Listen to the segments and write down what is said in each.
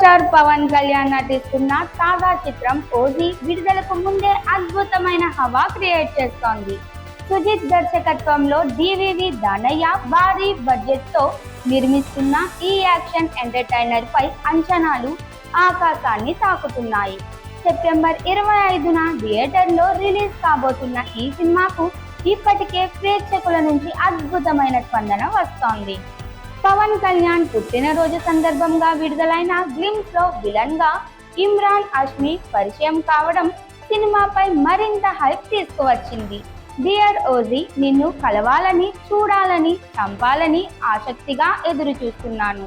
పవన్ కళ్యాణ్ నటిస్తున్న తాజా చిత్రం ఓజీ విడుదలకు ముందే అద్భుతమైన హవా క్రియేట్ చేస్తోంది. సుజిత్ దర్శకత్వంలో డివివి దానయ్య భారీ బడ్జెట్తో నిర్మిస్తున్న ఈ యాక్షన్ ఎంటర్టైనర్ పై అంచనాలు ఆకాశాన్ని తాకుతున్నాయి. సెప్టెంబర్ ఇరవై ఐదున థియేటర్లో రిలీజ్ కాబోతున్న ఈ సినిమాకు ఇప్పటికే ప్రేక్షకుల నుంచి అద్భుతమైన స్పందన వస్తోంది. పవన్ కళ్యాణ్ పుట్టినరోజు సందర్భంగా విడుదలైన గ్లిమ్స్లో విలన్గా ఇమ్రాన్ అష్మి పరిచయం కావడం సినిమాపై మరింత హైప్ తీసుకువచ్చింది. డియర్ ఓజీ నిన్ను కలవాలని చూడాలని చంపాలని ఆసక్తిగా ఎదురు చూస్తున్నాను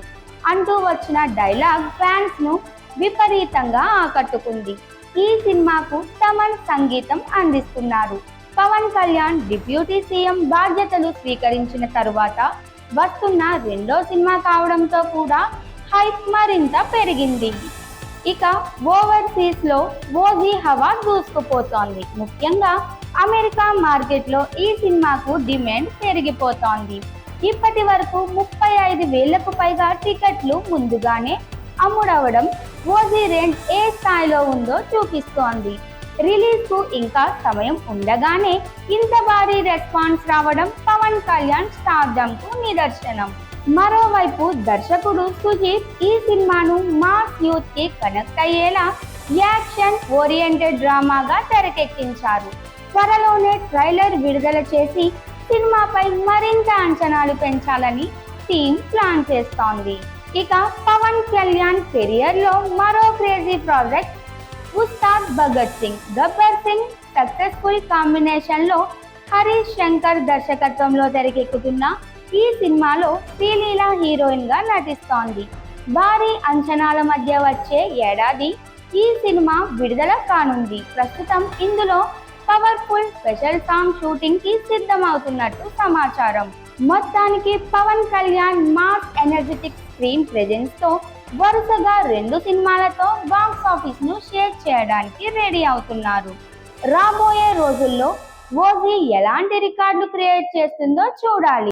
అంటూ వచ్చిన డైలాగ్ ఫ్యాన్స్ను విపరీతంగా ఆకట్టుకుంది. ఈ సినిమాకు తమన్ సంగీతం అందిస్తున్నారు. పవన్ కళ్యాణ్ డిప్యూటీ సీఎం బాధ్యతలు స్వీకరించిన తరువాత వస్తున్న రెండో సినిమా కావడంతో కూడా హైప్ మరింత పెరిగింది. ఇక ఓవర్సీస్లో ఓజీ హవా దూసుకుపోతోంది. ముఖ్యంగా అమెరికా మార్కెట్లో ఈ సినిమాకు డిమాండ్ పెరిగిపోతోంది. ఇప్పటి వరకు ముప్పై ఐదు వేలకు పైగా టికెట్లు ముందుగానే అమ్ముడవడం ఓజీ రేంజ్ ఏ స్థాయిలో ఉందో చూపిస్తోంది. రిలీజ్కు ఇంకా సమయం ఉండగానే ఇంత భారీ రెస్పాన్స్ రావడం పవన్ కళ్యాణ్ స్టార్డమ్కు నిదర్శనం. మరోవైపు దర్శకుడు సుజీత్ ఈ సినిమాను మాస్ యూత్కి కనెక్ట్ అయ్యేలా యాక్షన్ ఓరియంటెడ్ డ్రామాగా తెరకెక్కించారు. త్వరలోనే ట్రైలర్ విడుదల చేసి సినిమాపై మరింత అంచనాలు పెంచాలని టీం ప్లాన్ చేస్తోంది. ఇక పవన్ కళ్యాణ్ కెరియర్లో మరో crazy project Ustaad Bhagat Singh Gabbar Singh successful కాంబినేషన్లో హరీష్ శంకర్ దర్శకత్వంలో తెరకెక్కుతున్న ఈ సినిమాలో శ్రీలీల హీరోయిన్గా నటిస్తోంది. భారీ అంచనాల మధ్య వచ్చే ఏడాది ఈ సినిమా విడుదల కానుంది. ప్రస్తుతం ఇందులో పవర్ఫుల్ స్పెషల్ సాంగ్ షూటింగ్కి సిద్ధమవుతున్నట్టు సమాచారం. మొత్తానికి Pawan Kalyan mass energetic screen ప్రెజెన్స్తో వరుసగా రెండు సినిమాలతో బాక్స్ ఆఫీస్ను షేర్ చేయడానికి రెడీ అవుతున్నారు. రాబోయే రోజుల్లో ఓజీ ఎలాంటి రికార్డు క్రియేట్ చేస్తుందో చూడాలి.